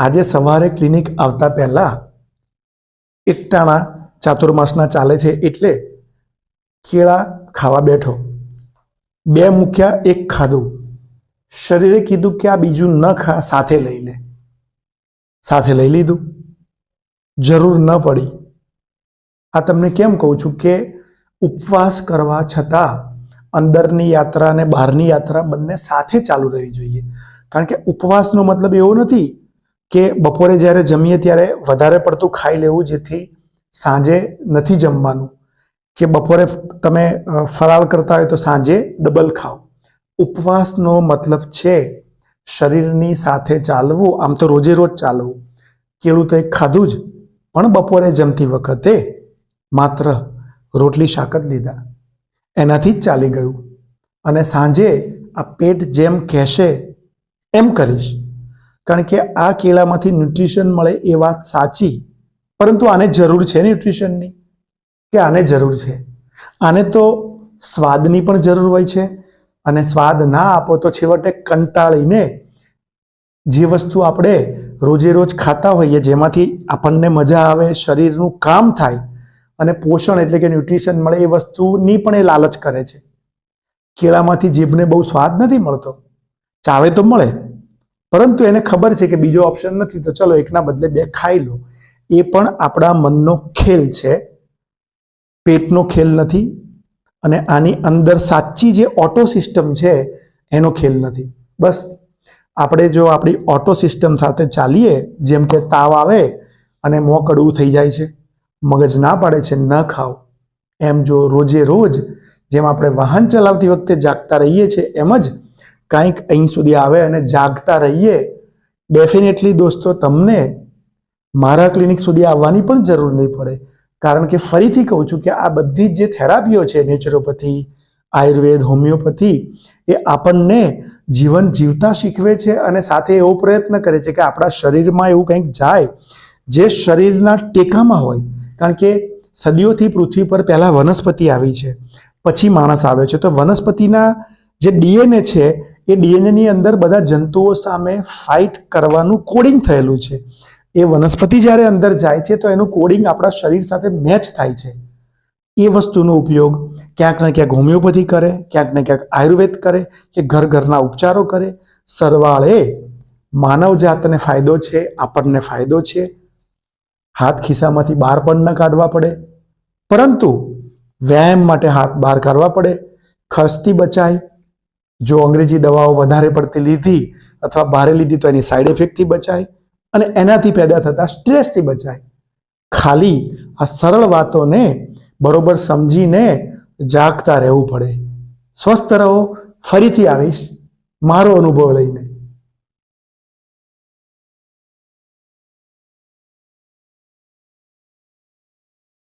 આજે સવારે ક્લિનિક આવતા પહેલાં એકટાણા ચાતુર્માસના ચાલે છે એટલે કેળા ખાવા બેઠો. બે મૂક્યા, એક ખાધું. શરીરે કીધું કે આ બીજું ન ખા, સાથે લઈ લે. સાથે લઈ લીધું. જરૂર ન પડી. આ તમને કેમ કહું છું કે ઉપવાસ કરવા છતાં અંદરની યાત્રા અને બહારની યાત્રા બંને સાથે ચાલુ રહેવી જોઈએ. કારણ કે ઉપવાસનો મતલબ એવો નથી કે બપોરે જ્યારે જમીએ ત્યારે વધારે પડતું ખાઈ લેવું જેથી સાંજે નથી જમવાનું. કે બપોરે તમે ફરાળ કરતા હોય તો સાંજે ડબલ ખાઓ. ઉપવાસનો મતલબ છે શરીરની સાથે ચાલવું, આમ તો રોજે રોજ ચાલવું. કેળું તો એક ખાધું જ, પણ બપોરે જમતી વખતે માત્ર રોટલી, શાક જ લીધા. એનાથી જ ચાલી ગયું. અને સાંજે આ પેટ જેમ કહેશે, એમ કરીશ. કારણ કે આ કેળામાંથી ન્યુટ્રિશન મળે એ વાત સાચી. પરંતુ આને જરૂર છે ન્યુટ્રિશનની કે આને જરૂર છે? આને તો સ્વાદની પણ જરૂર હોય છે અને સ્વાદ ના આપો તો છેવટે કંટાળીને જે વસ્તુ આપણે રોજે રોજ ખાતા હોઈએ, જેમાંથી આપણને મજા આવે, શરીરનું કામ થાય અને પોષણ એટલે કે ન્યુટ્રિશન મળે એ વસ્તુની પણ એ લાલચ કરે છે. કેળામાંથી જીભને બહુ સ્વાદ નથી મળતો. ચાવે તો મળે પરંતુ એને ખબર છે કે બીજો ઓપ્શન નથી, તો ચલો એકના બદલે બે ખાઈ લો. એ પણ આપણા મનનો ખેલ છે. પેટનો ખેલ નથી અને આની અંદર સાચી જે ઓટો સિસ્ટમ છે, એનો ખેલ નથી. બસ, આપણે જો આપણી ઓટો સિસ્ટમ સાથે ચાલીએ, જેમ કે તાવ આવે અને મોં કડવું થઈ જાય છે, મગજ ના પાડે છે, ન ખાઓ. એમ જો રોજે રોજ, જેમ આપણે વાહન ચલાવતી વખતે જાગતા રહીએ છીએ, એમ જ કાંઈક અહીં સુધી આવે અને જાગતા રહીએ ડેફિનેટલી દોસ્તો તમને મારા ક્લિનિક સુધી આવવાની પણ જરૂર નહીં પડે. કારણ કે ફરીથી કહું છું કે આ બધી જ જે થેરાપીઓ છે નેચરોપથી આયુર્વેદ હોમિયોપથી એ આપણને જીવન જીવતા શીખવે છે અને સાથે એવો પ્રયત્ન કરે છે કે આપણા શરીરમાં એવું કંઈક જાય જે શરીરના ટેકામાં હોય. કારણ કે સદીઓથી પૃથ્વી પર પહેલાં વનસ્પતિ આવી છે, પછી માણસ આવ્યો છે. તો વનસ્પતિના જે ડીએનએ છે એ ડીએનએની અંદર બધા જંતુઓ સામે ફાઇટ કરવાનું કોડિંગ થયેલું છે. એ વનસ્પતિ જ્યારે અંદર જાય છે તો એનું કોડિંગ આપણા શરીર સાથે મેચ થાય છે. એ વસ્તુનો ઉપયોગ ક્યાંક ને ક્યાંક હોમિયોપેથી કરે, ક્યાંક ને ક્યાંક આયુર્વેદ કરે, કે ઘર ઘરના ઉપચારો કરે. સરવાળે માનવ જાતને ફાયદો છે, આપણને ફાયદો છે. હાથ ખિસ્સામાંથી બહાર પણ ન કાઢવા પડે. પરંતુ વ્યાયામ માટે હાથ બહાર કાઢવા પડે. ખર્ચથી બચાય. જો અંગ્રેજી દવાઓ વધારે પડતી લીધી અથવા ભારે લીધી તો એની સાઈડ ઇફેક્ટથી બચાય અને એનાથી પેદા થતા સ્ટ્રેસથી બચાય. ખાલી આ સરળ વાતોને બરોબર સમજીને જાગતા રહેવું પડે. સ્વસ્થ રહો, ફરીથી આવીશ. મારો અનુભવ લઈને.